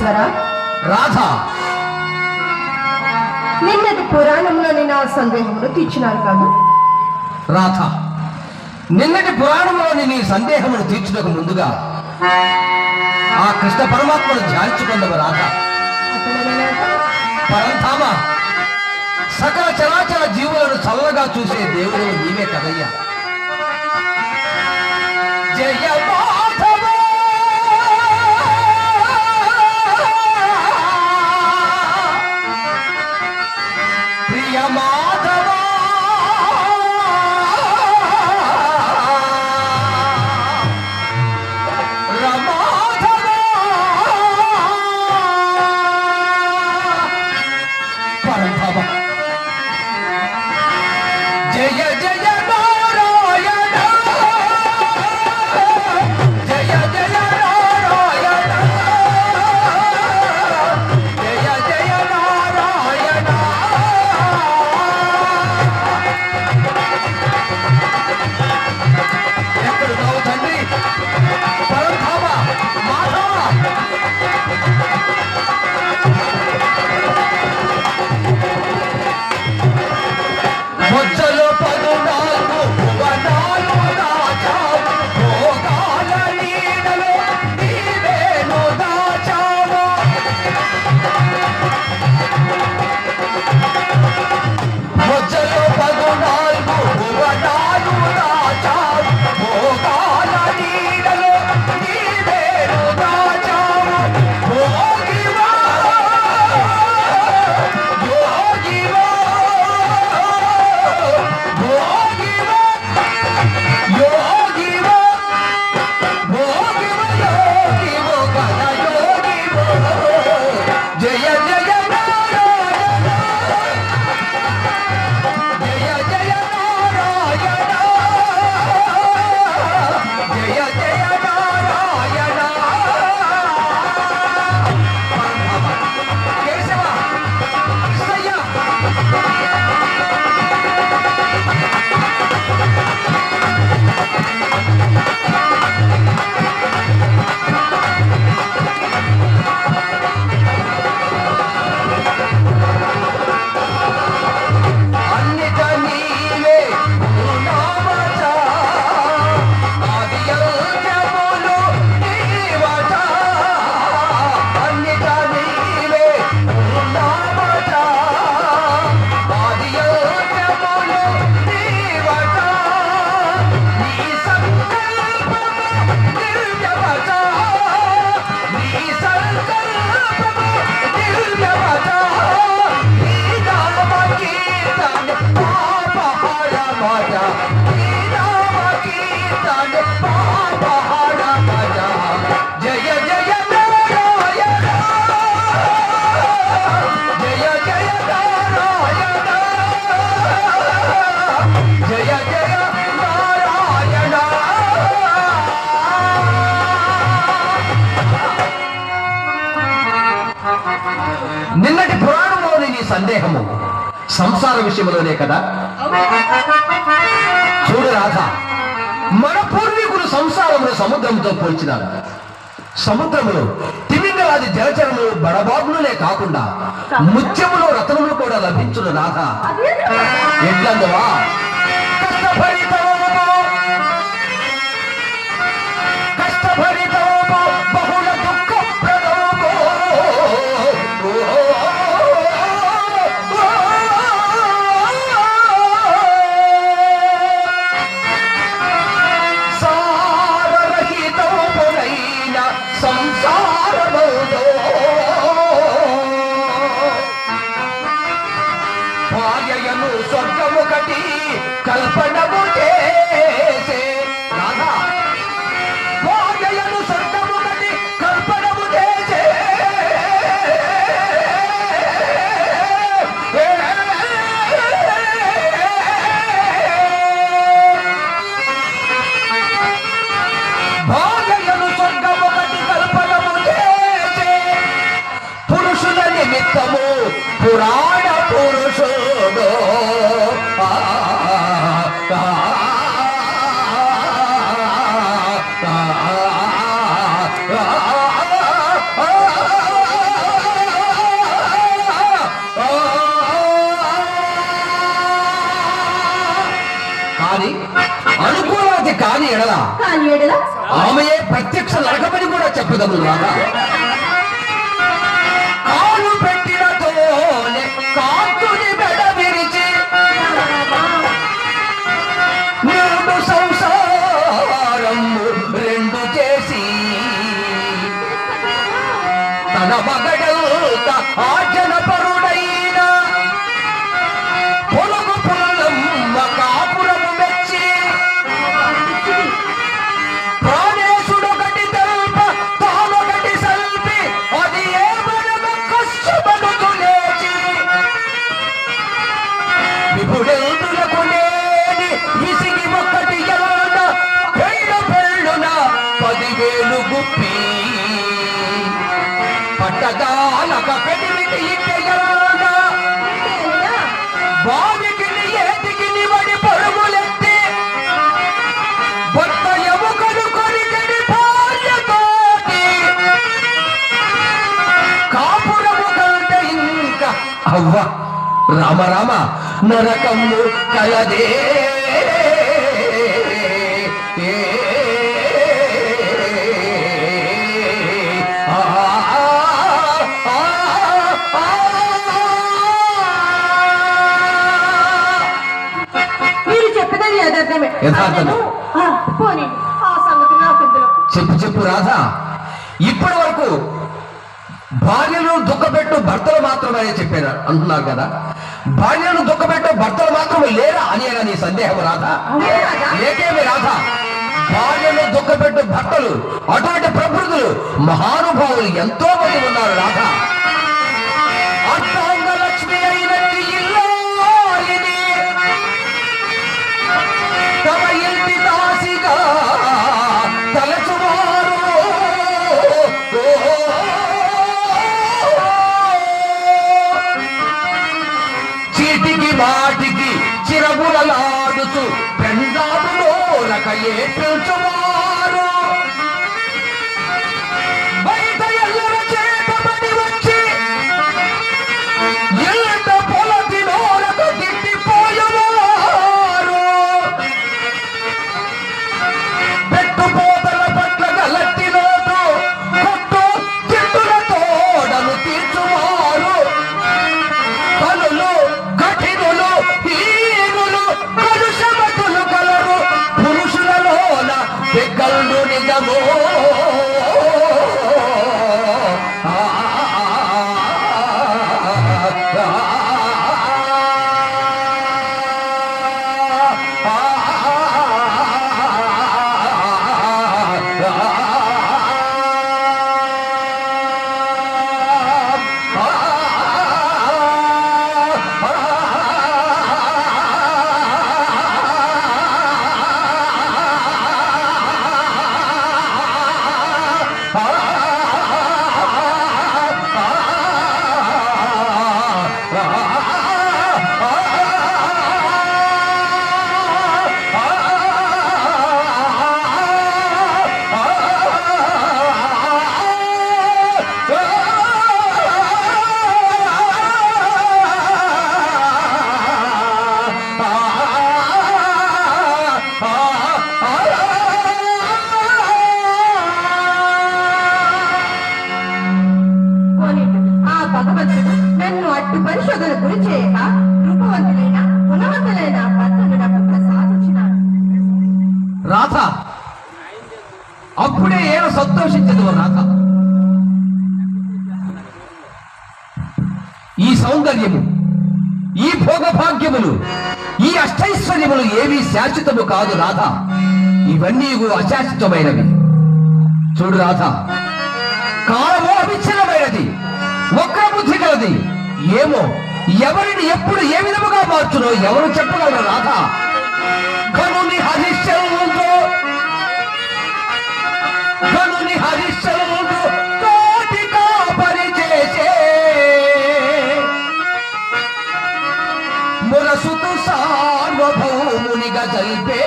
ఈశ్వర రాధ. నిన్నటి పురాణంలోని నా సందేహమును తీర్చినారు కాదు. రాధ నిన్నటి పురాణంలోని నీ సందేహమును తీర్చుటకు ముందుగా ఆ కృష్ణ పరమాత్మను ధ్యానించుకుందవు రాధ. పరంధామ సకల చరాచర జీవులను చల్లగా చూసే దేవుడు నీవే కదయ్యా. సందేహము. సంసార విషయంలోనే కదా? చూడు రాధ మన పూర్వీకులు సంసారమును సముద్రంతో పోల్చినారు. సముద్రములో తిమింగలాది జలచరములు బడబాబులనే కాకుండా ముత్యములు రతనములు కూడా లభించును రాధ. ఎట్లందువా? భార్యయను స్వర్గముకటి కల్పనము చేసే రాధా. భార్యయను స్వర్గముకటి కల్పనము చేసే స్వర్గముకటి కల్పనము చేసే పురుషుల నిమిత్తము కానీ అనుకూలవతి కాని ఎడల. ఆమె ప్రత్యక్ష నరకమని కూడా చెప్పదము రాదా కాలు పెట్టిన తోనే రెండు చేసి. పట్టదాలక పెదివిటి ఇంటి బావికి ఏటికి నివడి పరుగులెత్తి భర్త ఎముకలు కొరికడి భార్యతోటి కాపురము కంటే ఇంకా అవ్వ రామ రామ నరకము కలదే. యథార్థమే. చెప్పు చెప్పు రాధా. ఇప్పటి వరకు భార్యను దుఃఖపెట్టు భర్తలు మాత్రమే చెప్పారు అంటున్నారు కదా. భార్యను దుఃఖపెట్టు భర్తలు మాత్రమే లేరా అనేగా నీ సందేహం రాధా? లేకేమి రాధా? భార్యను దుఃఖపెట్టు భర్తలు అటువంటి ప్రకృతులు మహానుభావులు ఎంతో మంది ఉన్నారు రాధా. రూపవంతులైన గుణవంతులైన భర్తను ప్రసాదించినాడు. రాధ అప్పుడే ఏమ సంతోషించదు రాధ. ఈ సౌందర్యము ఈ భోగభాగ్యములు ఈ అష్టైశ్వర్యములు ఏవి శాశ్వతము కాదు రాధ. ఇవన్నీ అశాశ్వతమైనవి. చూడు రాధ కాలము అవిచ్ఛిన్నమైనది వక్రబుద్ధి కలది ఏమో ఎవరిని ఎప్పుడు ఏ విధముగా మార్చునో ఎవరు చెప్పగలరు రాధ? కనుని హరిశ్చంద్రు కనుని హరిశ్చంద్రు కోటి కాపరి చేసే. మురసుతు సార్వభౌమునిగా జల్పే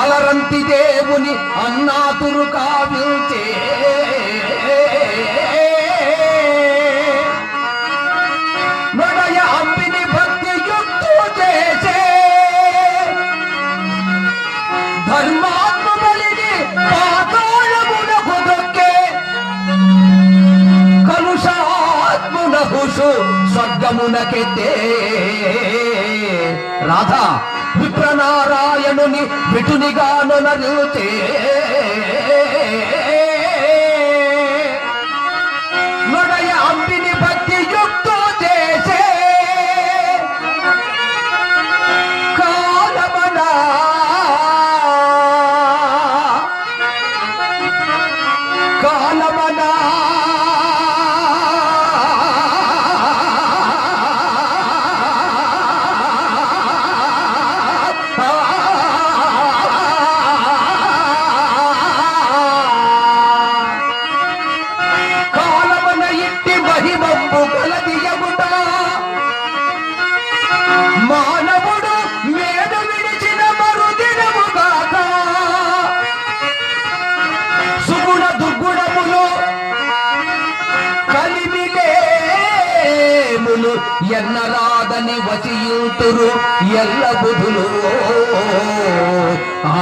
అలరంతి దేవుని అన్నాతురు కావించే వినునకెత్తే రాధా విప్రనారాయణుని విటునిగా నరుతే మహిమంబు కలదియగుట. మానవుడు మేడు విడిచిన మరుదినముగాక సుగుణ దుర్గుణములు కలిమిలేములు ఎన్నరాదని వచియుతురు ఎల్ల బుధులు ఆ